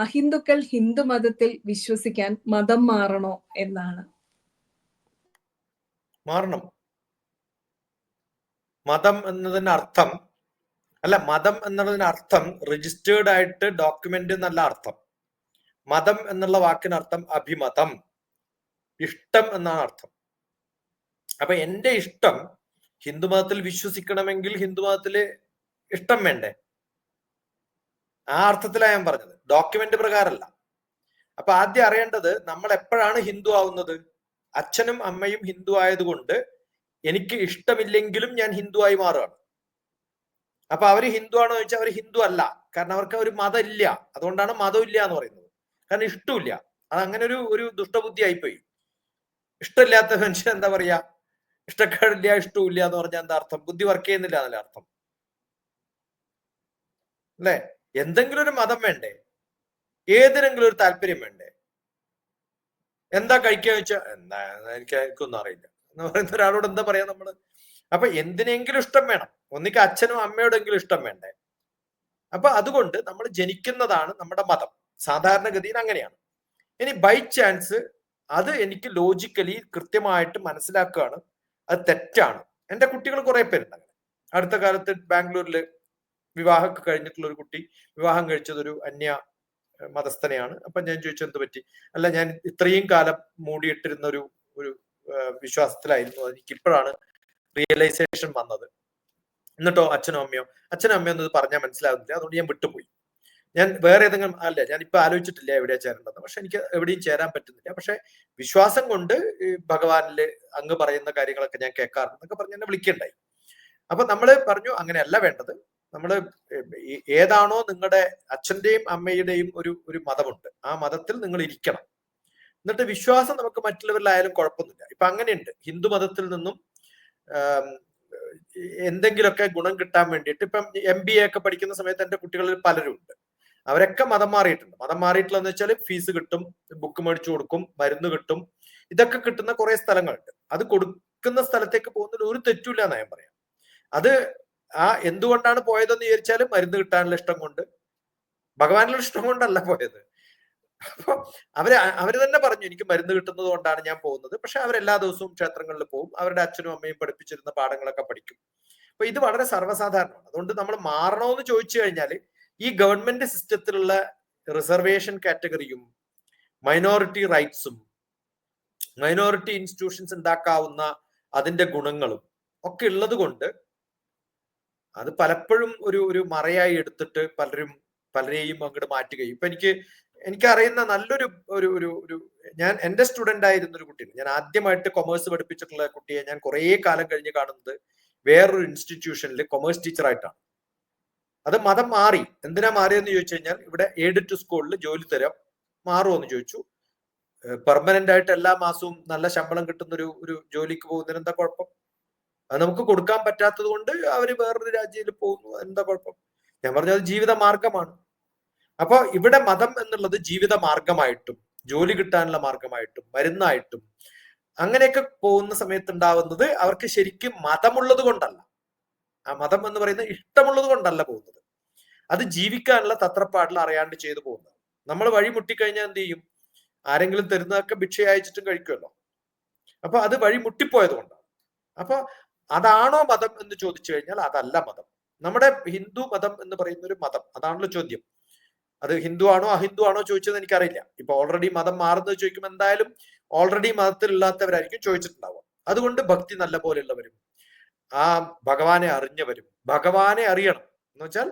അഹിന്ദുക്കൾ ഹിന്ദു മതത്തിൽ വിശ്വസിക്കാൻ മതം മാറണോ എന്നാണ്. മാറണം. മതം എന്നതിന് അർത്ഥം അല്ല മതം എന്നുള്ളതിന് അർത്ഥം രജിസ്റ്റേർഡ് ആയിട്ട് ഡോക്യുമെന്റ് എന്നല്ല അർത്ഥം. മതം എന്നുള്ള വാക്കിന് അർത്ഥം അഭിമതം ഇഷ്ടം എന്നാണ് അർത്ഥം. അപ്പൊ എന്റെ ഇഷ്ടം ഹിന്ദുമതത്തിൽ വിശ്വസിക്കണമെങ്കിൽ ഹിന്ദുമതത്തിൽ ഇഷ്ടം വേണ്ടേ? ആ അർത്ഥത്തിലാണ് ഞാൻ പറഞ്ഞത്. ഡോക്യുമെന്റ് പ്രകാരമല്ല അപ്പൊ ആദ്യം അറിയേണ്ടത് നമ്മൾ എപ്പോഴാണ് ഹിന്ദു ആവുന്നത്? അച്ഛനും അമ്മയും ഹിന്ദു ആയതുകൊണ്ട് എനിക്ക് ഇഷ്ടമില്ലെങ്കിലും ഞാൻ ഹിന്ദു ആയി മാറുകയാണ്. അപ്പൊ അവർ ഹിന്ദു ആണോ ചോദിച്ചാൽ അവർ ഹിന്ദു അല്ല. കാരണം അവർക്ക് ഒരു മതം ഇല്ല അതുകൊണ്ടാണ് മതം ഇല്ല എന്ന് പറയുന്നത്. കാരണം ഇഷ്ടമില്ല. അത് അങ്ങനെ ഒരു ഒരു ദുഷ്ടബുദ്ധി ആയിപ്പോയി. ഇഷ്ടമില്ലാത്ത മനുഷ്യൻ എന്താ പറയാ? ഇഷ്ടക്കേടില്ല ഇഷ്ടമില്ല എന്ന് പറഞ്ഞാൽ എന്താ അർത്ഥം? ബുദ്ധി വർക്ക് ചെയ്യുന്നില്ല എന്നല്ല അർത്ഥം. അല്ലെ? എന്തെങ്കിലും ഒരു മതം വേണ്ടേ? ഏതിനെങ്കിലും ഒരു താല്പര്യം വേണ്ടേ? എന്താ കഴിക്കുക വെച്ചാൽ എന്താ എനിക്ക് എനിക്കൊന്നും അറിയില്ല. എന്ന് പറയുന്ന ഒരാളോട് എന്താ പറയാ നമ്മൾ? അപ്പൊ എന്തിനെങ്കിലും ഇഷ്ടം വേണം. ഒന്നിക്ക് അച്ഛനും അമ്മയോടെങ്കിലും ഇഷ്ടം വേണ്ടേ? അപ്പൊ അതുകൊണ്ട് നമ്മൾ ജനിക്കുന്നതാണ് നമ്മുടെ മതം. സാധാരണഗതിയിൽ അങ്ങനെയാണ്. ഇനി ബൈ ചാൻസ് അത് എനിക്ക് ലോജിക്കലി കൃത്യമായിട്ട് മനസ്സിലാക്കുകയാണ്. അത് തെറ്റാണ്. എന്റെ കുട്ടികൾ കുറെ പേരുണ്ട് അടുത്ത കാലത്ത് ബാംഗ്ലൂരിൽ വിവാഹമൊക്കെ കഴിഞ്ഞിട്ടുള്ള ഒരു കുട്ടി വിവാഹം കഴിച്ചത് ഒരു അന്യ മതസ്ഥനെയാണ്. അപ്പൊ ഞാൻ ചോദിച്ചു എന്ത് പറ്റി? അല്ല ഞാൻ ഇത്രയും കാലം മൂടിയിട്ടിരുന്ന ഒരു ഒരു വിശ്വാസത്തിലായിരുന്നു. എനിക്ക് ഇപ്പോഴാണ് റിയലൈസേഷൻ വന്നത്. എന്നിട്ടോ അച്ഛനും അമ്മയോ? അച്ഛനും അമ്മയോ എന്നത് പറഞ്ഞാൽ മനസ്സിലാകുന്നില്ല അതുകൊണ്ട് ഞാൻ വിട്ടുപോയി. ഞാൻ വേറെ ഏതെങ്കിലും അല്ല ഞാൻ ഇപ്പൊ ആലോചിച്ചിട്ടില്ല എവിടെയാ ചേരേണ്ടത് പക്ഷെ എനിക്ക് എവിടെയും ചേരാൻ പറ്റുന്നില്ല. പക്ഷെ വിശ്വാസം കൊണ്ട് ഭഗവാനിൽ അങ്ങ് പറയുന്ന കാര്യങ്ങളൊക്കെ ഞാൻ കേൾക്കാറുണ്ട് എന്നൊക്കെ പറഞ്ഞ് എന്നെ വിളിക്കണ്ടായി അപ്പൊ നമ്മൾ പറഞ്ഞു അങ്ങനെയല്ല വേണ്ടത്. നമ്മൾ ഏതാണോ നിങ്ങളുടെ അച്ഛന്റെയും അമ്മയുടെയും ഒരു ഒരു മതമുണ്ട്. ആ മതത്തിൽ നിങ്ങൾ ഇരിക്കണം. എന്നിട്ട് വിശ്വാസം നമുക്ക് മറ്റുള്ളവരിലായാലും കുഴപ്പമൊന്നുമില്ല. ഇപ്പൊ അങ്ങനെയുണ്ട്. ഹിന്ദു മതത്തിൽ നിന്നും എന്തെങ്കിലുമൊക്കെ ഗുണം കിട്ടാൻ വേണ്ടിയിട്ട് ഇപ്പം എം ബി എ ഒക്കെ പഠിക്കുന്ന സമയത്ത് എന്റെ കുട്ടികളിൽ പലരും ഉണ്ട്. അവരൊക്കെ മതം മാറിയിട്ടുണ്ട്. മതം മാറിയിട്ടുള്ളതെന്ന് വെച്ചാൽ ഫീസ് കിട്ടും ബുക്ക് മേടിച്ചു കൊടുക്കും മരുന്ന് കിട്ടും. ഇതൊക്കെ കിട്ടുന്ന കുറെ സ്ഥലങ്ങളുണ്ട്. അത് കൊടുക്കുന്ന സ്ഥലത്തേക്ക് പോകുന്നതിൽ ഒരു തെറ്റുമില്ല എന്നാ ഞാൻ പറയാം. അത് ആ എന്തുകൊണ്ടാണ് പോയതെന്ന് ചോദിച്ചാൽ മരുന്ന് കിട്ടാനുള്ള ഇഷ്ടം കൊണ്ട്. ഭഗവാനുള്ള ഇഷ്ടം കൊണ്ടല്ല പോയത്. അപ്പൊ അവർ അവർ തന്നെ പറഞ്ഞു എനിക്ക് മരുന്ന് കിട്ടുന്നത് കൊണ്ടാണ് ഞാൻ പോകുന്നത്. പക്ഷെ അവരെല്ലാ ദിവസവും ക്ഷേത്രങ്ങളിൽ പോകും അവരുടെ അച്ഛനും അമ്മയും പഠിപ്പിച്ചിരുന്ന പാഠങ്ങളൊക്കെ പഠിക്കും. അപ്പൊ ഇത് വളരെ സർവസാധാരണമാണ്. അതുകൊണ്ട് നമ്മൾ മാറണമെന്ന് ചോദിച്ചു കഴിഞ്ഞാൽ ഈ ഗവൺമെന്റ് സിസ്റ്റത്തിലുള്ള റിസർവേഷൻ കാറ്റഗറിയും മൈനോറിറ്റി റൈറ്റ്സും മൈനോറിറ്റി ഇൻസ്റ്റിറ്റ്യൂഷൻസ് ഉണ്ടാക്കാവുന്ന അതിന്റെ ഗുണങ്ങളും ഒക്കെ ഉള്ളത് കൊണ്ട് അത് പലപ്പോഴും ഒരു ഒരു മറയായി എടുത്തിട്ട് പലരും പലരെയും അങ്ങോട്ട് മാറ്റുകയും. ഇപ്പൊ എനിക്ക് എനിക്കറിയുന്ന നല്ലൊരു ഒരു ഒരു ഒരു ഞാൻ എന്റെ സ്റ്റുഡന്റ് ആയിരുന്ന ഒരു കുട്ടിയാണ്. ഞാൻ ആദ്യമായിട്ട് കൊമേഴ്സ് പഠിപ്പിച്ചിട്ടുള്ള കുട്ടിയെ ഞാൻ കുറേ കാലം കഴിഞ്ഞ് കാണുന്നത് വേറൊരു ഇൻസ്റ്റിറ്റ്യൂഷനിൽ കൊമേഴ്സ് ടീച്ചറായിട്ടാണ്. അത് മതം മാറി. എന്തിനാ മാറിയെന്ന് ചോദിച്ചു കഴിഞ്ഞാൽ ഇവിടെ എയ്ഡ് ടു സ്കൂളിൽ ജോലി തരാം മാറുമോ എന്ന് ചോദിച്ചു. പെർമനന്റ് ആയിട്ട് എല്ലാ മാസവും നല്ല ശമ്പളം കിട്ടുന്ന ഒരു ഒരു ജോലിക്ക് പോകുന്നതിന് എന്താ കുഴപ്പം? അത് നമുക്ക് കൊടുക്കാൻ പറ്റാത്തത് കൊണ്ട് അവർ വേറൊരു രാജ്യത്തിൽ പോകുന്നു. എന്താ കുഴപ്പം? ഞാൻ പറഞ്ഞത് ജീവിത മാർഗമാണ്. അപ്പൊ ഇവിടെ മതം എന്നുള്ളത് ജീവിത മാർഗമായിട്ടും ജോലി കിട്ടാനുള്ള മാർഗമായിട്ടും മരുന്നായിട്ടും അങ്ങനെയൊക്കെ പോകുന്ന സമയത്ത് ഉണ്ടാവുന്നത് അവർക്ക് ശരിക്കും മതമുള്ളത് കൊണ്ടല്ല. ആ മതം എന്ന് പറയുന്നത് ഇഷ്ടമുള്ളത് കൊണ്ടല്ല പോകുന്നത്. അത് ജീവിക്കാനുള്ള തത്രപ്പാടിൽ അറിയാണ്ട് ചെയ്തു പോകുന്നത്. നമ്മൾ വഴി മുട്ടിക്കഴിഞ്ഞാൽ എന്ത് ചെയ്യും? ആരെങ്കിലും തരുന്നതൊക്കെ ഭിക്ഷ അയച്ചിട്ടും കഴിക്കുമല്ലോ. അപ്പൊ അത് വഴി മുട്ടിപ്പോയത് കൊണ്ടാണ്. അപ്പൊ അതാണോ മതം എന്ന് ചോദിച്ചു കഴിഞ്ഞാൽ അതല്ല മതം. നമ്മുടെ ഹിന്ദു മതം എന്ന് പറയുന്ന ഒരു മതം അതാണല്ലോ ചോദ്യം. അത് ഹിന്ദു ആണോ അഹിന്ദു ആണോ ചോദിച്ചത് എനിക്കറിയില്ല. ഇപ്പൊ ഓൾറെഡി മതം മാറുന്നത് ചോദിക്കുമ്പോൾ എന്തായാലും ഓൾറെഡി മതത്തിലില്ലാത്തവരായിരിക്കും ചോദിച്ചിട്ടുണ്ടാവുക. അതുകൊണ്ട് ഭക്തി നല്ല പോലെയുള്ളവരും ആ ഭഗവാനെ അറിഞ്ഞവരും ഭഗവാനെ അറിയണം എന്ന് വെച്ചാൽ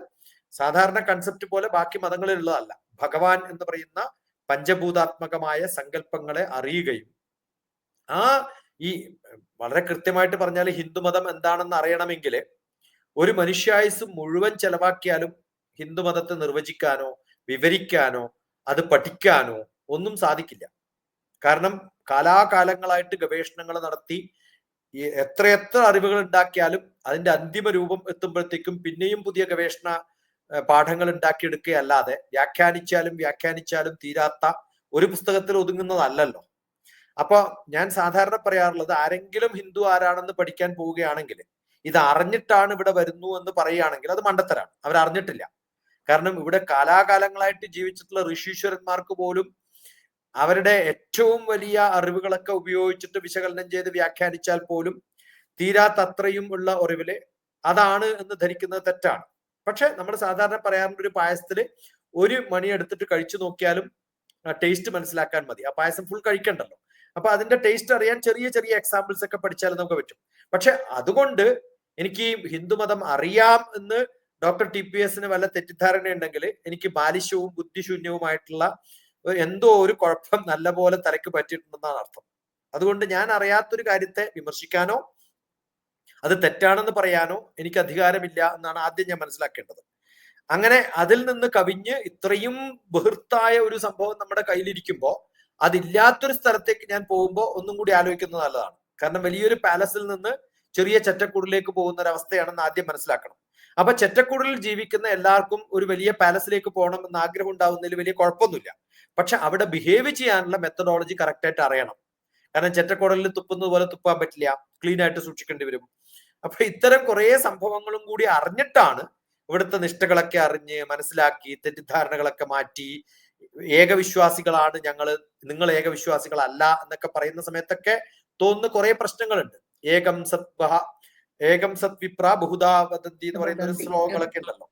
സാധാരണ കൺസെപ്റ്റ് പോലെ ബാക്കി മതങ്ങളിലുള്ളതല്ല. ഭഗവാൻ എന്ന് പറയുന്ന പഞ്ചഭൂതാത്മകമായ സങ്കല്പങ്ങളെ അറിയുകയും ആ ഈ വളരെ കൃത്യമായിട്ട് പറഞ്ഞാൽ ഹിന്ദുമതം എന്താണെന്ന് അറിയണമെങ്കിൽ ഒരു മനുഷ്യായുസ് മുഴുവൻ ചെലവാക്കിയാലും ഹിന്ദുമതത്തെ നിർവചിക്കാനോ വിവരിക്കാനോ അത് പഠിക്കാനോ ഒന്നും സാധിക്കില്ല. കാരണം കാലാകാലങ്ങളായിട്ട് ഗവേഷണങ്ങൾ നടത്തി എത്രയെത്ര അറിവുകൾ ഉണ്ടാക്കിയാലും അതിന്റെ അന്തിമ രൂപം എത്തുമ്പോഴത്തേക്കും പിന്നെയും പുതിയ ഗവേഷണ പാഠങ്ങൾ ഉണ്ടാക്കിയെടുക്കുകയല്ലാതെ വ്യാഖ്യാനിച്ചാലും വ്യാഖ്യാനിച്ചാലും തീരാത്ത ഒരു പുസ്തകത്തിൽ ഒതുങ്ങുന്നതല്ലല്ലോ. അപ്പൊ ഞാൻ സാധാരണ പറയാറുള്ളത് ആരെങ്കിലും ഹിന്ദു ആരാണെന്ന് പഠിക്കാൻ പോവുകയാണെങ്കിൽ ഇത് അറിഞ്ഞിട്ടാണ് ഇവിടെ വരുന്നു എന്ന് പറയുകയാണെങ്കിൽ അത് മണ്ടത്തരാണ്. അവർ അറിഞ്ഞിട്ടില്ല. കാരണം ഇവിടെ കാലാകാലങ്ങളായിട്ട് ജീവിച്ചിട്ടുള്ള ഋഷീശ്വരന്മാർക്ക് പോലും അവരുടെ ഏറ്റവും വലിയ അറിവുകളൊക്കെ ഉപയോഗിച്ചിട്ട് വിശകലനം ചെയ്ത് വ്യാഖ്യാനിച്ചാൽ പോലും തീരാത്തത്രയും ഉള്ള അറിവിൽ അതാണ് എന്ന് ധരിക്കുന്നത് തെറ്റാണ്. പക്ഷെ നമ്മൾ സാധാരണ പറയാറുണ്ട് ഒരു പായസത്തിൽ ഒരു മണി എടുത്തിട്ട് കഴിച്ചു നോക്കിയാലും ടേസ്റ്റ് മനസ്സിലാക്കാൻ മതി. ആ പായസം ഫുൾ കഴിക്കണ്ടല്ലോ. അപ്പൊ അതിന്റെ ടേസ്റ്റ് അറിയാൻ ചെറിയ ചെറിയ എക്സാമ്പിൾസ് ഒക്കെ പഠിച്ചാൽ നമുക്ക് പറ്റും. പക്ഷെ അതുകൊണ്ട് എനിക്ക് ഹിന്ദുമതം അറിയാം എന്ന് ഡോക്ടർ ടി പി എസിന് വല്ല തെറ്റിദ്ധാരണ ഉണ്ടെങ്കിൽ എനിക്ക് ബാലിശ്യവും ബുദ്ധിശൂന്യവുമായിട്ടുള്ള എന്തോ ഒരു കുഴപ്പം നല്ലപോലെ തലയ്ക്ക് പറ്റിയിട്ടുണ്ടെന്നാണ് അർത്ഥം. അതുകൊണ്ട് ഞാൻ അറിയാത്തൊരു കാര്യത്തെ വിമർശിക്കാനോ അത് തെറ്റാണെന്ന് പറയാനോ എനിക്ക് അധികാരമില്ല എന്നാണ് ആദ്യം ഞാൻ മനസ്സിലാക്കേണ്ടത്. അങ്ങനെ അതിൽ നിന്ന് കവിഞ്ഞ് ഇത്രയും ബഹൃത്തായ ഒരു സംഭവം നമ്മുടെ കയ്യിലിരിക്കുമ്പോൾ അതില്ലാത്തൊരു സ്ഥലത്തേക്ക് ഞാൻ പോകുമ്പോൾ ഒന്നും കൂടി ആലോചിക്കുന്നത് നല്ലതാണ്. കാരണം വലിയൊരു പാലസിൽ നിന്ന് ചെറിയ ചെറ്റക്കൂടിലേക്ക് പോകുന്ന ഒരു അവസ്ഥയാണെന്ന് ആദ്യം മനസ്സിലാക്കണം. അപ്പൊ ചെറ്റക്കൂടിൽ ജീവിക്കുന്ന എല്ലാവർക്കും ഒരു വലിയ പാലസിലേക്ക് പോകണം എന്ന് ആഗ്രഹം ഉണ്ടാവുന്നതിൽ വലിയ കുഴപ്പമൊന്നുമില്ല. പക്ഷെ അവിടെ ബിഹേവ് ചെയ്യാനുള്ള മെത്തഡോളജി കറക്റ്റ് ആയിട്ട് അറിയണം. കാരണം ചെറ്റക്കുടലിൽ തുപ്പുന്നത് പോലെ തുപ്പാൻ പറ്റില്ല. ക്ലീൻ ആയിട്ട് സൂക്ഷിക്കേണ്ടി വരും. അപ്പൊ ഇത്തരം കുറെ സംഭവങ്ങളും കൂടി അറിഞ്ഞിട്ടാണ് ഇവിടുത്തെ നിഷ്ഠകളൊക്കെ അറിഞ്ഞ് മനസ്സിലാക്കി തെറ്റിദ്ധാരണകളൊക്കെ മാറ്റി ഏകവിശ്വാസികളാണ് ഞങ്ങൾ. നിങ്ങൾ ഏകവിശ്വാസികളല്ല എന്നൊക്കെ പറയുന്ന സമയത്തൊക്കെ തോന്നുന്ന കുറെ പ്രശ്നങ്ങളുണ്ട്. ഏകം സത് ഏകം സത്വിപ്ര വിപ്ര ബഹുദാ വദന്തി എന്ന് പറയുന്ന ഒരു ശ്ലോകങ്ങളൊക്കെ ഉണ്ടല്ലോ.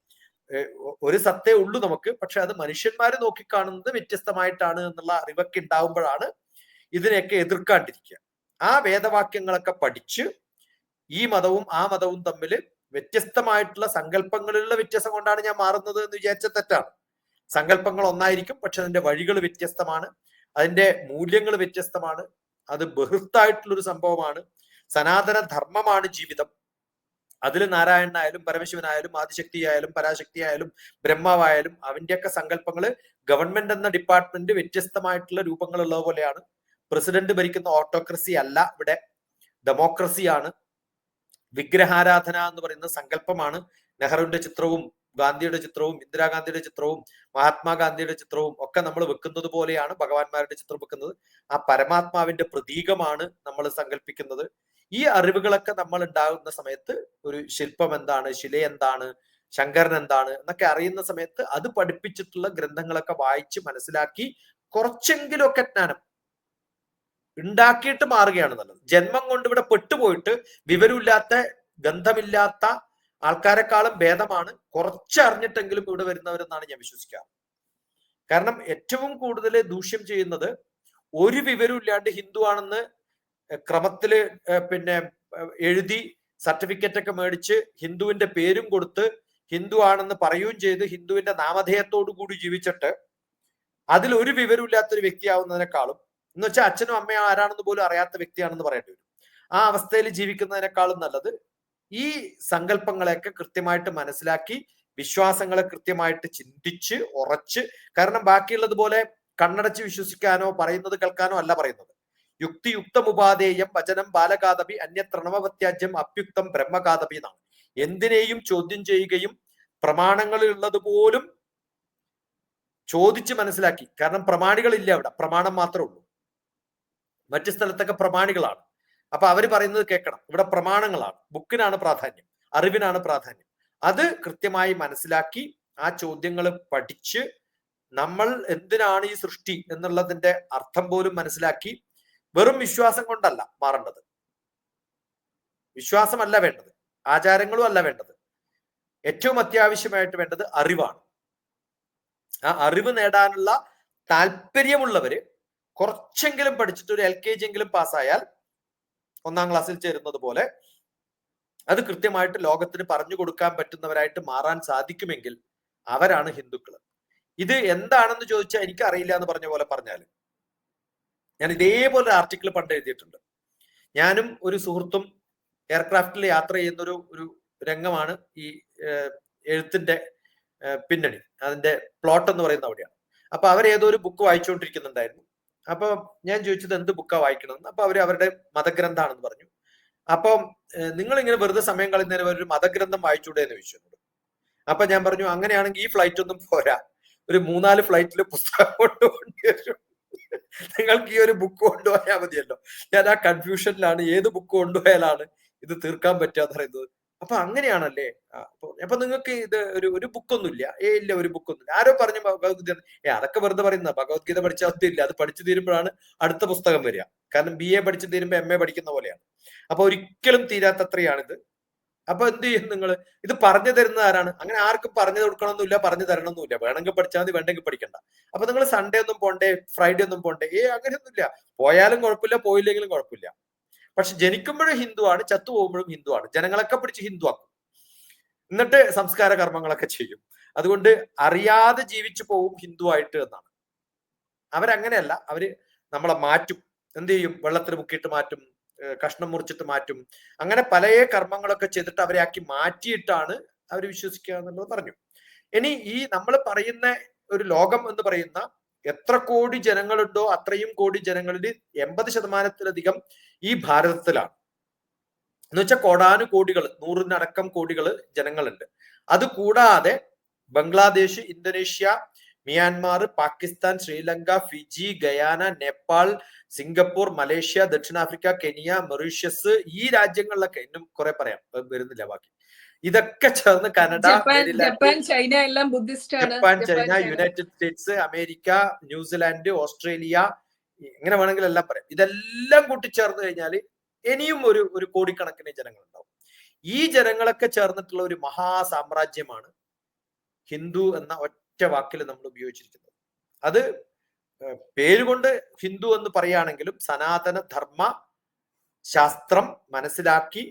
ഒരു സത്തേ ഉള്ളൂ നമുക്ക്. പക്ഷെ അത് മനുഷ്യന്മാര് നോക്കിക്കാണുന്നത് വ്യത്യസ്തമായിട്ടാണ് എന്നുള്ള അറിവൊക്കെ ഉണ്ടാവുമ്പോഴാണ് ഇതിനെയൊക്കെ എതിർക്കാണ്ടിരിക്കുക. ആ വേദവാക്യങ്ങളൊക്കെ പഠിച്ച് ഈ മതവും ആ മതവും തമ്മിൽ വ്യത്യസ്തമായിട്ടുള്ള സങ്കല്പങ്ങളിലുള്ള വ്യത്യാസം കൊണ്ടാണ് ഞാൻ മാറുന്നത് എന്ന് വിചാരിച്ച തെറ്റാണ്. സങ്കല്പങ്ങൾ ഒന്നായിരിക്കും പക്ഷെ അതിന്റെ വഴികൾ വ്യത്യസ്തമാണ് അതിന്റെ മൂല്യങ്ങൾ വ്യത്യസ്തമാണ് അത് ബഹുത്തായിട്ടുള്ളൊരു സംഭവമാണ്. സനാതന ധർമ്മമാണ് ജീവിതം. അതിൽ നാരായണനായാലും പരമശിവനായാലും ആദിശക്തിയായാലും പരാശക്തിയായാലും ബ്രഹ്മാവായാലും അവന്റെയൊക്കെ സങ്കല്പങ്ങൾ ഗവൺമെന്റ് എന്ന ഡിപ്പാർട്ട്മെന്റ് വ്യത്യസ്തമായിട്ടുള്ള രൂപങ്ങളുള്ളത് പോലെയാണ്. പ്രസിഡന്റ് ഭരിക്കുന്ന ഓട്ടോക്രസി അല്ല ഇവിടെ. ഡെമോക്രസിയാണ്. വിഗ്രഹാരാധന എന്ന് പറയുന്ന സങ്കല്പമാണ് നെഹ്റുവിന്റെ ചിത്രവും ഗാന്ധിയുടെ ചിത്രവും ഇന്ദിരാഗാന്ധിയുടെ ചിത്രവും മഹാത്മാഗാന്ധിയുടെ ചിത്രവും ഒക്കെ നമ്മൾ വെക്കുന്നത് പോലെയാണ് ഭഗവാന്മാരുടെ ചിത്രം വെക്കുന്നത്. ആ പരമാത്മാവിന്റെ പ്രതീകമാണ് നമ്മൾ സങ്കല്പിക്കുന്നത്. ഈ അറിവുകളൊക്കെ നമ്മൾ ഉണ്ടാകുന്ന സമയത്ത് ഒരു ശില്പം എന്താണ് ശില എന്താണ് ശങ്കരൻ എന്താണ് എന്നൊക്കെ അറിയുന്ന സമയത്ത് അത് പഠിപ്പിച്ചിട്ടുള്ള ഗ്രന്ഥങ്ങളൊക്കെ വായിച്ച് മനസ്സിലാക്കി കുറച്ചെങ്കിലുമൊക്കെ ജ്ഞാനം ഉണ്ടാക്കിയിട്ട് മാറുകയാണ് നല്ലത്. ജന്മം കൊണ്ട് ഇവിടെ പെട്ടുപോയിട്ട് വിവരമില്ലാത്ത ഗന്ധമില്ലാത്ത ആൾക്കാരെക്കാളും ഭേദമാണ്. കുറച്ചറിഞ്ഞിട്ടെങ്കിലും ഇവിടെ വരുന്നവരെന്നാണ് ഞാൻ വിശ്വസിക്കാറ് കാരണം ഏറ്റവും കൂടുതൽ ദൂഷ്യം ചെയ്യുന്നത് ഒരു വിവരവും ഇല്ലാണ്ട് ഹിന്ദു ആണെന്ന് ക്രമത്തിൽ പിന്നെ എഴുതി സർട്ടിഫിക്കറ്റ് ഒക്കെ മേടിച്ച് ഹിന്ദുവിന്റെ പേരും കൊടുത്ത് ഹിന്ദു ആണെന്ന് പറയുകയും ചെയ്ത് ഹിന്ദുവിന്റെ നാമധേയത്തോടു കൂടി ജീവിച്ചിട്ട് അതിൽ ഒരു വിവരമില്ലാത്തൊരു വ്യക്തിയാവുന്നതിനേക്കാളും എന്ന് വെച്ചാൽ അച്ഛനും അമ്മയും ആരാണെന്ന് പോലും അറിയാത്ത വ്യക്തിയാണെന്ന് പറയേണ്ടി വരും. ആ അവസ്ഥയിൽ ജീവിക്കുന്നതിനേക്കാളും നല്ലത് ഈ സങ്കല്പങ്ങളെയൊക്കെ കൃത്യമായിട്ട് മനസ്സിലാക്കി വിശ്വാസങ്ങളെ കൃത്യമായിട്ട് ചിന്തിച്ച് ഉറച്ച് കാരണം ബാക്കിയുള്ളത് പോലെ കണ്ണടച്ച് വിശ്വസിക്കാനോ പറയുന്നത് കേൾക്കാനോ അല്ല പറയുന്നത്. യുക്തിയുക്തമുപാധേയം വചനം ബാലകാതപി അന്യത്രണവത്യാജ്യം അപ്യുക്തം ബ്രഹ്മകാതപി എന്നാണ്. എന്തിനേയും ചോദ്യം ചെയ്യുകയും പ്രമാണങ്ങളിൽ ഉള്ളത് പോലും ചോദിച്ച് മനസ്സിലാക്കി. കാരണം പ്രമാണികളില്ല അവിടെ. പ്രമാണം മാത്രമേ ഉള്ളൂ. മറ്റു സ്ഥലത്തൊക്കെ പ്രമാണികളാണ്. അപ്പൊ അവർ പറയുന്നത് കേൾക്കണം. ഇവിടെ പ്രമാണങ്ങളാണ്. ബുക്കിനാണ് പ്രാധാന്യം. അറിവിനാണ് പ്രാധാന്യം. അത് കൃത്യമായി മനസ്സിലാക്കി ആ ചോദ്യങ്ങൾ പഠിച്ച് നമ്മൾ എന്തിനാണ് ഈ സൃഷ്ടി എന്നുള്ളതിന്റെ അർത്ഥം പോലും മനസ്സിലാക്കി വെറും വിശ്വാസം കൊണ്ടല്ല മാറേണ്ടത്. വിശ്വാസമല്ല വേണ്ടത്. ആചാരങ്ങളും അല്ല വേണ്ടത്. ഏറ്റവും അത്യാവശ്യമായിട്ട് വേണ്ടത് അറിവാണ്. ആ അറിവ് നേടാനുള്ള താല്പര്യമുള്ളവര് കുറച്ചെങ്കിലും പഠിച്ചിട്ട് ഒരു എൽ കെ ജി എങ്കിലും പാസ്സായാൽ ഒന്നാം ക്ലാസ്സിൽ ചേരുന്നത് പോലെ അത് കൃത്യമായിട്ട് ലോകത്തിന് പറഞ്ഞു കൊടുക്കാൻ പറ്റുന്നവരായിട്ട് മാറാൻ സാധിക്കുമെങ്കിൽ അവരാണ് ഹിന്ദുക്കൾ. ഇത് എന്താണെന്ന് ചോദിച്ചാൽ എനിക്ക് അറിയില്ല എന്ന് പറഞ്ഞ പോലെ പറഞ്ഞാലും. ഞാൻ ഇതേപോലെ ആർട്ടിക്കിൾ പണ്ട് എഴുതിയിട്ടുണ്ട്. ഞാനും ഒരു സുഹൃത്തും എയർക്രാഫ്റ്റിൽ യാത്ര ചെയ്യുന്ന ഒരു രംഗമാണ് ഈ എഴുത്തിന്റെ പിന്നണി. അതിന്റെ പ്ലോട്ട് എന്ന് പറയുന്ന അവിടെയാണ്. അപ്പൊ അവരേതോ ഒരു ബുക്ക് വായിച്ചുകൊണ്ടിരിക്കുന്നുണ്ടായിരുന്നു. അപ്പൊ ഞാൻ ചോദിച്ചത് എന്ത് ബുക്കാ വായിക്കണമെന്ന്? അപ്പൊ അവർ അവരുടെ മതഗ്രന്ഥാണെന്ന് പറഞ്ഞു. അപ്പം നിങ്ങൾ ഇങ്ങനെ വെറുതെ സമയം കളയുന്നതിന് ഒരു മതഗ്രന്ഥം വായിച്ചൂടെ എന്ന് ചോദിച്ചു അപ്പൊ ഞാൻ പറഞ്ഞു അങ്ങനെയാണെങ്കിൽ ഈ ഫ്ലൈറ്റ് ഒന്നും പോരാ. ഒരു മൂന്നാൽ ഫ്ലൈറ്റിൽ പുസ്തകം കൊണ്ടുപോകേണ്ടി നിങ്ങൾക്ക് ഈ ഒരു ബുക്ക് കൊണ്ടുപോയാൽ മതിയല്ലോ. ഞാൻ ആ കൺഫ്യൂഷനിലാണ് ഏത് ബുക്ക് കൊണ്ടുപോയാലാണ് ഇത് തീർക്കാൻ പറ്റുക എന്ന് പറയുന്നത്. അപ്പൊ അങ്ങനെയാണല്ലേ? അപ്പൊ നിങ്ങൾക്ക് ഇത് ഒരു ഒരു ബുക്കൊന്നുമില്ല ഏ ഇല്ല ഒരു ബുക്കൊന്നുമില്ല ആരോ പറഞ്ഞു ഭഗവത്ഗീത ഏ അതൊക്കെ വെറുതെ പറയുന്ന ഭഗവത്ഗീത പഠിച്ചാൽ ഒത്തില്ല അത് പഠിച്ചു തീരുമ്പോഴാണ് അടുത്ത പുസ്തകം വരിക. കാരണം ബി എ പഠിച്ചു തീരുമ്പോൾ എം എ പഠിക്കുന്ന പോലെയാണ്. അപ്പൊ ഒരിക്കലും തീരാത്തത്രയാണിത്. അപ്പൊ എന്ത് ചെയ്യും നിങ്ങൾ ഇത് പറഞ്ഞു തരുന്ന ആരാണ്? അങ്ങനെ ആർക്കും പറഞ്ഞു കൊടുക്കണമെന്നില്ല പറഞ്ഞു തരണമെന്നില്ല വേണമെങ്കിൽ പഠിച്ചാൽ മതി വേണ്ടെങ്കിൽ പഠിക്കണ്ട. അപ്പൊ നിങ്ങൾ സൺഡേ ഒന്നും പോണ്ടേ ഫ്രൈഡേ ഒന്നും പോണ്ടേ? ഏ അങ്ങനെയൊന്നുമില്ല. പോയാലും കുഴപ്പമില്ല പോയില്ലെങ്കിലും കുഴപ്പമില്ല. പക്ഷെ ജനിക്കുമ്പോഴും ഹിന്ദുവാണ് ചത്തു പോകുമ്പോഴും ഹിന്ദുവാണ്. ജനങ്ങളൊക്കെ പിടിച്ച് ഹിന്ദുവാക്കും. എന്നിട്ട് സംസ്കാര കർമ്മങ്ങളൊക്കെ ചെയ്യും. അതുകൊണ്ട് അറിയാതെ ജീവിച്ചു പോകും ഹിന്ദുവായിട്ട് എന്നാണ്. അവരങ്ങനെയല്ല. അവർ നമ്മളെ മാറ്റും. എന്ത് ചെയ്യും? വെള്ളത്തിൽ മുക്കിയിട്ട് മാറ്റും കഷ്ണം മുറിച്ചിട്ട് മാറ്റും. അങ്ങനെ പല കർമ്മങ്ങളൊക്കെ ചെയ്തിട്ട് അവരെ ആക്കി മാറ്റിയിട്ടാണ് അവർ വിശ്വസിക്കുക എന്നുള്ളത് പറഞ്ഞു. ഇനി ഈ നമ്മൾ പറയുന്ന ഒരു ലോകം എന്ന് പറയുന്ന എത്ര കോടി ജനങ്ങളുണ്ടോ അത്രയും കോടി ജനങ്ങളിൽ എൺപത് ശതമാനത്തിലധികം ഈ ഭാരതത്തിലാണ്. എന്ന് വെച്ചാൽ കോടാനു കോടികൾ നൂറിനടക്കം കോടികൾ ജനങ്ങളുണ്ട്. അത് കൂടാതെ Bangladesh Indonesia Myanmar Pakistan Sri Lanka Fiji Guyana Nepal Singapore Malaysia ദക്ഷിണാഫ്രിക്ക കെനിയ മൊറീഷ്യസ് ഈ രാജ്യങ്ങളിലൊക്കെ ഇന്നും കുറെ പറയാം. വരുന്നില്ല ബാക്കി. ഇതൊക്കെ ചേർന്ന് കനഡ ജപ്പാൻ ചൈന എല്ലാം Buddhist Japan China United States America New Zealand Australia എങ്ങനെ വേണമെങ്കിൽ എല്ലാം പറയാം. ഇതെല്ലാം കൂട്ടിച്ചേർന്ന് കഴിഞ്ഞാൽ ഇനിയും ഒരു ഒരു കോടിക്കണക്കിന് ജനങ്ങളുണ്ടാവും. ഈ ജനങ്ങളൊക്കെ ചേർന്നിട്ടുള്ള ഒരു മഹാസാമ്രാജ്യമാണ് ഹിന്ദു എന്ന ഒറ്റ വാക്കിൽ നമ്മൾ ഉപയോഗിച്ചിരിക്കുന്നത്. അത് പേരുകൊണ്ട് ഹിന്ദു എന്ന് പറയുകയാണെങ്കിലും സനാതന ധർമ്മ ശാസ്ത്രം മനസ്സിലാക്കി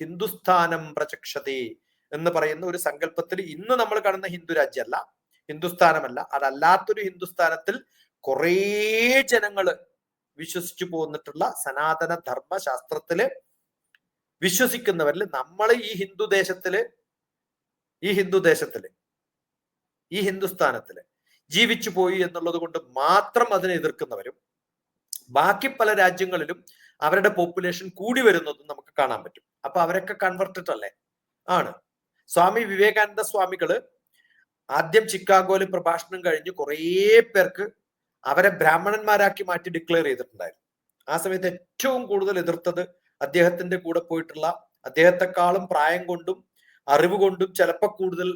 ഹിന്ദുസ്ഥാനം പ്രചക്ഷതേ എന്ന് പറയുന്ന ഒരു സങ്കല്പത്തിൽ ഇന്ന് നമ്മൾ കാണുന്ന ഹിന്ദു രാജ്യമല്ല ഹിന്ദുസ്ഥാനമല്ല. അതല്ലാത്തൊരു ഹിന്ദുസ്ഥാനത്തിൽ കുറേ ജനങ്ങൾ വിശ്വസിച്ചു പോന്നിട്ടുള്ള സനാതന ധർമ്മശാസ്ത്രത്തിൽ വിശ്വസിക്കുന്നവരിൽ നമ്മൾ ഈ ഹിന്ദു ദേശത്തിൽ ഈ ഹിന്ദു ദേശത്തിൽ ഈ ഹിന്ദുസ്ഥാനത്തിൽ ജീവിച്ചു പോയി എന്നുള്ളത് കൊണ്ട് മാത്രം അതിനെ എതിർക്കുന്നവരും ബാക്കി പല രാജ്യങ്ങളിലും അവരുടെ പോപ്പുലേഷൻ കൂടി വരുന്നതും നമുക്ക് കാണാൻ പറ്റും. അപ്പൊ അവരൊക്കെ കൺവെർട്ടഡ് അല്ലേ? ആണ്. സ്വാമി വിവേകാനന്ദ സ്വാമികൾ ആദ്യം ചിക്കാഗോയിൽ പ്രഭാഷണം കഴിഞ്ഞ് കുറേ പേർക്ക് അവരെ ബ്രാഹ്മണന്മാരാക്കി മാറ്റി ഡിക്ലെയർ ചെയ്തിട്ടുണ്ടായിരുന്നു. ആ സമയത്ത് ഏറ്റവും കൂടുതൽ എതിർത്തത് അദ്ദേഹത്തിന്റെ കൂടെ പോയിട്ടുള്ള അദ്ദേഹത്തെക്കാളും പ്രായം കൊണ്ടും അറിവ് കൊണ്ടും ചിലപ്പോൾ കൂടുതൽ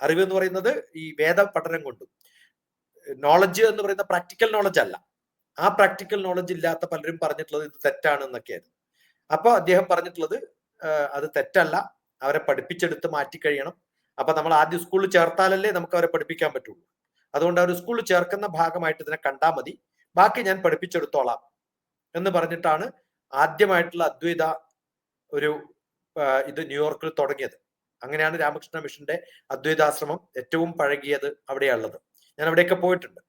അറിവ് എന്ന് പറയുന്നത് ഈ വേദ പഠനം കൊണ്ടും. നോളജ് എന്ന് പറയുന്ന പ്രാക്ടിക്കൽ നോളജ് അല്ല. ആ പ്രാക്ടിക്കൽ നോളജ് ഇല്ലാത്ത പലരും പറഞ്ഞിട്ടുള്ളത് ഇത് തെറ്റാണ് എന്നൊക്കെയായിരുന്നു അപ്പൊ അദ്ദേഹം പറഞ്ഞിട്ടുള്ളത് അത് തെറ്റല്ല. അവരെ പഠിപ്പിച്ചെടുത്ത് മാറ്റി കഴിയണം. അപ്പൊ നമ്മൾ ആദ്യം സ്കൂളിൽ ചേർത്താലല്ലേ നമുക്ക് അവരെ പഠിപ്പിക്കാൻ പറ്റുള്ളൂ. അതുകൊണ്ട് അവർ സ്കൂളിൽ ചേർക്കുന്ന ഭാഗമായിട്ട് ഇതിനെ കണ്ടാൽ മതി. ബാക്കി ഞാൻ പഠിപ്പിച്ചെടുത്തോളാം എന്ന് പറഞ്ഞിട്ടാണ് ആദ്യമായിട്ടുള്ള അദ്വൈത ഒരു ഇത് ന്യൂയോർക്കിൽ തുടങ്ങിയത്. അങ്ങനെയാണ് രാമകൃഷ്ണ മിഷന്റെ അദ്വൈതാശ്രമം ഏറ്റവും പഴകിയത് അവിടെയുള്ളത്. ഞാൻ അവിടെയൊക്കെ പോയിട്ടുണ്ട്.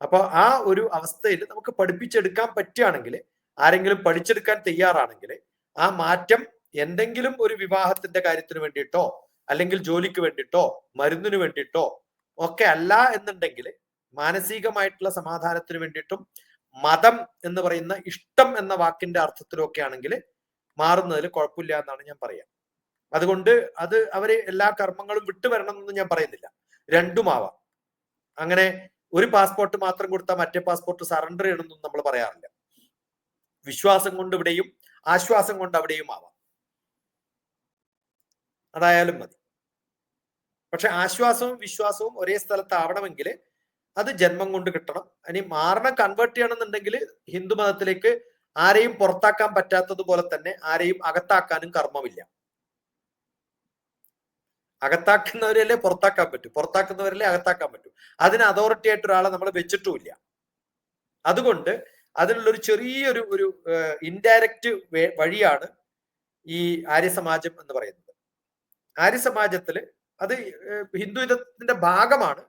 അപ്പൊ ആ ഒരു അവസ്ഥയിൽ നമുക്ക് പഠിപ്പിച്ചെടുക്കാൻ പറ്റുകയാണെങ്കിൽ ആരെങ്കിലും പഠിച്ചെടുക്കാൻ തയ്യാറാണെങ്കിൽ ആ മാറ്റം എന്തെങ്കിലും ഒരു വിവാഹത്തിന്റെ കാര്യത്തിന് വേണ്ടിയിട്ടോ അല്ലെങ്കിൽ ജോലിക്ക് വേണ്ടിയിട്ടോ മരുന്നിന് വേണ്ടിയിട്ടോ ഒക്കെ അല്ല എന്നുണ്ടെങ്കിൽ മാനസികമായിട്ടുള്ള സമാധാനത്തിന് വേണ്ടിയിട്ടും മതം എന്ന് പറയുന്ന ഇഷ്ടം എന്ന വാക്കിന്റെ അർത്ഥത്തിലൊക്കെ ആണെങ്കിൽ മാറുന്നതിൽ കുഴപ്പമില്ല എന്നാണ് ഞാൻ പറയാം. അതുകൊണ്ട് അത് അവർ എല്ലാ കർമ്മങ്ങളും വിട്ടുവരണം എന്ന് ഞാൻ പറയുന്നില്ല. രണ്ടുമാവാം അങ്ങനെ ഒരു പാസ്പോർട്ട് മാത്രം കൊടുത്താൽ മറ്റേ പാസ്പോർട്ട് സറണ്ടർ ചെയ്യണമെന്നും നമ്മൾ പറയാറില്ല. വിശ്വാസം കൊണ്ട് ഇവിടെയും ആശ്വാസം കൊണ്ട് അവിടെയും ആവാം. അതായാലും മതി. പക്ഷെ ആശ്വാസവും വിശ്വാസവും ഒരേ സ്ഥലത്താവണമെങ്കിൽ അത് ജന്മം കൊണ്ട് കിട്ടണം. ഇനി മാറണം കൺവേർട്ട് ചെയ്യണമെന്നുണ്ടെങ്കിൽ ഹിന്ദു മതത്തിലേക്ക് ആരെയും പുറത്താക്കാൻ പറ്റാത്തതുപോലെ തന്നെ ആരെയും അകത്താക്കാനും കർമ്മമില്ല. അകത്താക്കുന്നവരല്ലേ പുറത്താക്കാൻ പറ്റൂ? പുറത്താക്കുന്നവരല്ലേ അകത്താക്കാൻ പറ്റൂ? അതിന് അതോറിറ്റി ആയിട്ട് ഒരാളെ നമ്മൾ വെച്ചിട്ടുമില്ല. അതുകൊണ്ട് അതിനുള്ള ഒരു ചെറിയൊരു ഒരു ഇൻഡയറക്റ്റ് വഴിയാണ് ഈ ആര്യസമാജം എന്ന് പറയുന്നത്. ആര്യസമാജത്തിൽ അത് ഹിന്ദുവിധത്തിന്റെ ഭാഗമാണ്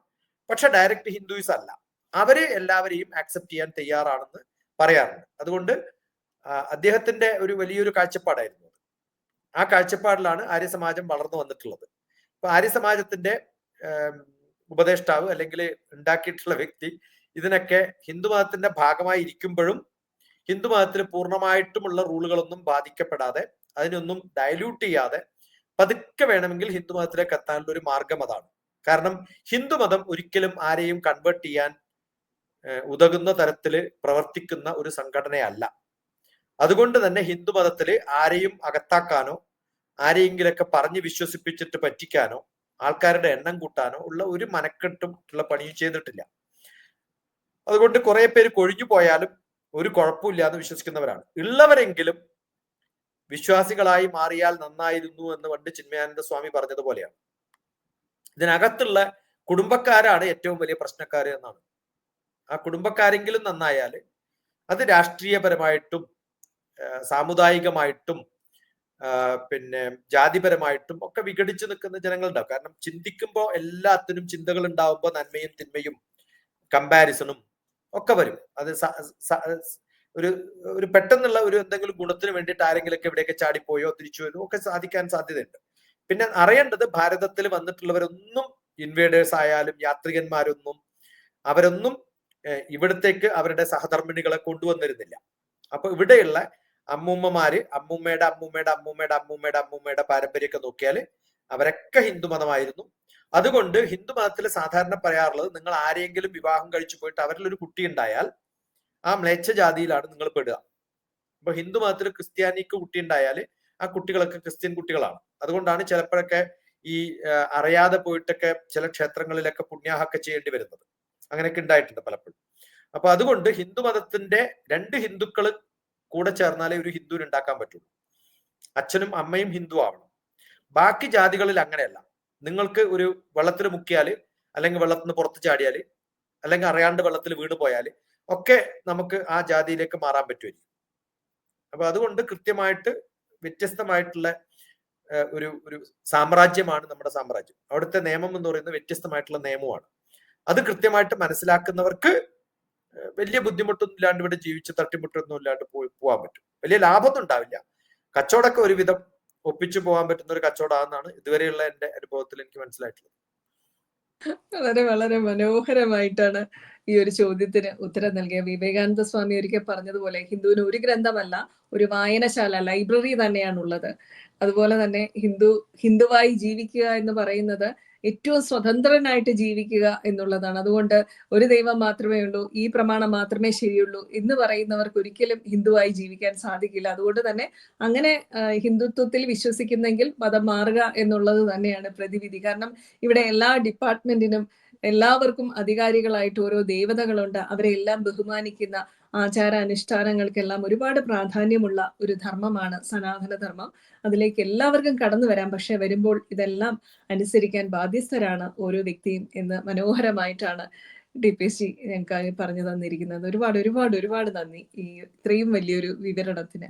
പക്ഷെ ഡയറക്റ്റ് ഹിന്ദുയിസ് അല്ല. അവർ എല്ലാവരെയും ആക്സെപ്റ്റ് ചെയ്യാൻ തയ്യാറാണെന്ന് പറയാറുണ്ട്. അതുകൊണ്ട് അദ്ദേഹത്തിന്റെ ഒരു വലിയൊരു കാഴ്ചപ്പാടായിരുന്നു ആ കാഴ്ചപ്പാടിലാണ് ആര്യസമാജം വളർന്നു വന്നിട്ടുള്ളത്. ഇപ്പൊ ആര്യസമാജത്തിന്റെ ഉപദേഷ്ടാവ് അല്ലെങ്കിൽ ഉണ്ടാക്കിയിട്ടുള്ള വ്യക്തി ഇതിനൊക്കെ ഹിന്ദുമതത്തിന്റെ ഭാഗമായി ഇരിക്കുമ്പോഴും ഹിന്ദുമതത്തിൽ പൂർണമായിട്ടുമുള്ള റൂളുകളൊന്നും ബാധിക്കപ്പെടാതെ അതിനൊന്നും ഡയല്യൂട്ട് ചെയ്യാതെ പതുക്കെ വേണമെങ്കിൽ ഹിന്ദുമതത്തിലേക്ക് എത്താനുള്ള ഒരു മാർഗം അതാണ്. കാരണം ഹിന്ദുമതം ഒരിക്കലും ആരെയും കൺവേർട്ട് ചെയ്യാൻ ഉതകുന്ന തരത്തിൽ പ്രവർത്തിക്കുന്ന ഒരു സംഘടനയല്ല. അതുകൊണ്ട് തന്നെ ഹിന്ദുമതത്തിൽ ആരെയും അകത്താക്കാനോ ആരെയെങ്കിലൊക്കെ പറഞ്ഞ് വിശ്വസിപ്പിച്ചിട്ട് പറ്റിക്കാനോ ആൾക്കാരുടെ എണ്ണം കൂട്ടാനോ ഉള്ള ഒരു മനക്കെട്ടും ഉള്ള പണിയും ചെയ്തിട്ടില്ല. അതുകൊണ്ട് കുറെ പേര് കൊഴിഞ്ഞു പോയാലും ഒരു കുഴപ്പമില്ല എന്ന് വിശ്വസിക്കുന്നവരാണ്. ഉള്ളവരെങ്കിലും വിശ്വാസികളായി മാറിയാൽ നന്നായിരുന്നു എന്ന് പണ്ട് ചിന്മയാനന്ദ സ്വാമി പറഞ്ഞതുപോലെയാണ്. ഇതിനകത്തുള്ള കുടുംബക്കാരാണ് ഏറ്റവും വലിയ പ്രശ്നക്കാർ എന്നാണ്. ആ കുടുംബക്കാരെങ്കിലും നന്നായാൽ അത് രാഷ്ട്രീയപരമായിട്ടും സാമുദായികമായിട്ടും പിന്നെ ജാതിപരമായിട്ടും ഒക്കെ വിഘടിച്ചു നിൽക്കുന്ന ജനങ്ങളുണ്ടാവും. കാരണം ചിന്തിക്കുമ്പോൾ എല്ലാത്തിനും ചിന്തകൾ ഉണ്ടാവുമ്പോൾ നന്മയും തിന്മയും കമ്പാരിസണും ഒക്കെ വരും. അത് ഒരു ഒരു പെട്ടെന്നുള്ള ഒരു എന്തെങ്കിലും ഗുണത്തിന് വേണ്ടിയിട്ട് ആരെങ്കിലൊക്കെ എവിടെയൊക്കെ ചാടിപ്പോയോ തിരിച്ചു പോയോ ഒക്കെ സാധിക്കാൻ സാധ്യതയുണ്ട്. പിന്നെ അറിയേണ്ടത് ഭാരതത്തിൽ വന്നിട്ടുള്ളവരൊന്നും ഇൻവേഡേഴ്സ് ആയാലും യാത്രികന്മാരൊന്നും അവരൊന്നും ഇവിടത്തേക്ക് അവരുടെ സഹധർമ്മിണികളെ കൊണ്ടുവന്നിരുന്നില്ല. അപ്പൊ ഇവിടെയുള്ള അമ്മൂമ്മമാര് അമ്മൂമ്മയുടെ അമ്മൂമ്മയുടെ അമ്മൂമ്മയുടെ അമ്മൂമ്മയുടെ അമ്മൂമ്മയുടെ പാരമ്പര്യമൊക്കെ നോക്കിയാൽ അവരൊക്കെ ഹിന്ദു മതമായിരുന്നു അതുകൊണ്ട് ഹിന്ദു മതത്തിൽ സാധാരണ പറയാറുള്ളത് നിങ്ങൾ ആരെങ്കിലും വിവാഹം കഴിച്ചു പോയിട്ട് അവരിൽ ഒരു കുട്ടി ഉണ്ടായാൽ ആ മ്ലേച്ഛ ജാതിയിലാണ് നിങ്ങൾ പെടുക. അപ്പൊ ഹിന്ദു മതത്തിൽ ക്രിസ്ത്യാനിക്ക് കുട്ടി ഉണ്ടായാൽ ആ കുട്ടികളൊക്കെ ക്രിസ്ത്യൻ കുട്ടികളാണ്. അതുകൊണ്ടാണ് ചിലപ്പോഴൊക്കെ ഈ അറിയാതെ പോയിട്ടൊക്കെ ചില ക്ഷേത്രങ്ങളിലൊക്കെ പുണ്യാഹൊക്കെ ചെയ്യേണ്ടി വരുന്നത്. അങ്ങനെയൊക്കെ ഉണ്ടായിട്ടുണ്ട് പലപ്പോഴും. അപ്പൊ അതുകൊണ്ട് ഹിന്ദു മതത്തിന്റെ രണ്ട് ഹിന്ദുക്കൾ കൂടെ ചേർന്നാലേ ഒരു ഹിന്ദുവിന് ഉണ്ടാക്കാൻ പറ്റുള്ളൂ. അച്ഛനും അമ്മയും ഹിന്ദു ആവണം ബാക്കി ജാതികളിൽ അങ്ങനെയല്ല. നിങ്ങൾക്ക് ഒരു വെള്ളത്തിൽ മുക്കിയാൽ അല്ലെങ്കിൽ വെള്ളത്തിൽ നിന്ന് പുറത്ത് ചാടിയാൽ അല്ലെങ്കിൽ അറിയാണ്ട് വെള്ളത്തിൽ വീണ് പോയാൽ ഒക്കെ നമുക്ക് ആ ജാതിയിലേക്ക് മാറാൻ പറ്റുമായിരിക്കും. അപ്പൊ അതുകൊണ്ട് കൃത്യമായിട്ട് വ്യത്യസ്തമായിട്ടുള്ള ഒരു ഒരു സാമ്രാജ്യമാണ് നമ്മുടെ സാമ്രാജ്യം. അവിടുത്തെ നിയമം എന്ന് പറയുന്നത് വ്യത്യസ്തമായിട്ടുള്ള നിയമമാണ്. അത് കൃത്യമായിട്ട് മനസ്സിലാക്കുന്നവർക്ക് വലിയ ബുദ്ധിമുട്ടൊന്നും ഇല്ലാണ്ട് ഇവിടെ ജീവിച്ച് തട്ടിമുട്ടൊന്നും ഇല്ലാണ്ട് പോയി പോകാൻ പറ്റും. വലിയ ലാഭമൊന്നും ഉണ്ടാവില്ല. കച്ചവടമൊക്കെ ഒരുവിധം ഒപ്പിച്ചു പോകാൻ പറ്റുന്ന ഒരു കച്ചവടമാണെന്നാണ് ഇതുവരെയുള്ള എന്റെ അനുഭവത്തിൽ എനിക്ക് മനസ്സിലായിട്ടുള്ളത്. വളരെ വളരെ മനോഹരമായിട്ടാണ് ഈ ഒരു ചോദ്യത്തിന് ഉത്തരം നൽകിയ വിവേകാനന്ദ സ്വാമി ഒരിക്കൽ പറഞ്ഞതുപോലെ ഹിന്ദുവിന് ഒരു ഗ്രന്ഥമല്ല ഒരു വായനശാല ലൈബ്രറി തന്നെയാണുള്ളത്. അതുപോലെ തന്നെ ഹിന്ദു ഹിന്ദുവായി ജീവിക്കുക എന്ന് പറയുന്നത് ഏറ്റവും സ്വതന്ത്രനായിട്ട് ജീവിക്കുക എന്നുള്ളതാണ്. അതുകൊണ്ട് ഒരു ദൈവം മാത്രമേ ഉള്ളൂ ഈ പ്രമാണം മാത്രമേ ശരിയുള്ളൂ എന്ന് പറയുന്നവർക്ക് ഒരിക്കലും ഹിന്ദുവായി ജീവിക്കാൻ സാധിക്കില്ല. അതുകൊണ്ട് തന്നെ അങ്ങനെ ഹിന്ദുത്വത്തിൽ വിശ്വസിക്കുന്നെങ്കിൽ മതം മാറുക എന്നുള്ളത് തന്നെയാണ് പ്രതിവിധി. കാരണം ഇവിടെ എല്ലാ ഡിപ്പാർട്ട്മെന്റിനും എല്ലാവർക്കും അധികാരികളായിട്ട് ഓരോ ദേവതകളുണ്ട്. അവരെ എല്ലാം ബഹുമാനിക്കുന്ന ആചാര അനുഷ്ഠാനങ്ങൾക്കെല്ലാം ഒരുപാട് പ്രാധാന്യമുള്ള ഒരു ധർമ്മമാണ് സനാതന ധർമ്മം അതിലേക്ക് എല്ലാവർക്കും കടന്നു വരാം. പക്ഷെ വരുമ്പോൾ ഇതെല്ലാം അനുസരിക്കാൻ ബാധ്യസ്ഥരാണ് ഓരോ വ്യക്തിയും എന്ന് മനോഹരമായിട്ടാണ് ഡി പി ജി ഞങ്ങൾക്ക് പറഞ്ഞു തന്നിരിക്കുന്നത്. ഒരുപാട് ഒരുപാട് ഒരുപാട് നന്ദി ഈ ഇത്രയും വലിയൊരു വിവരണത്തിന്.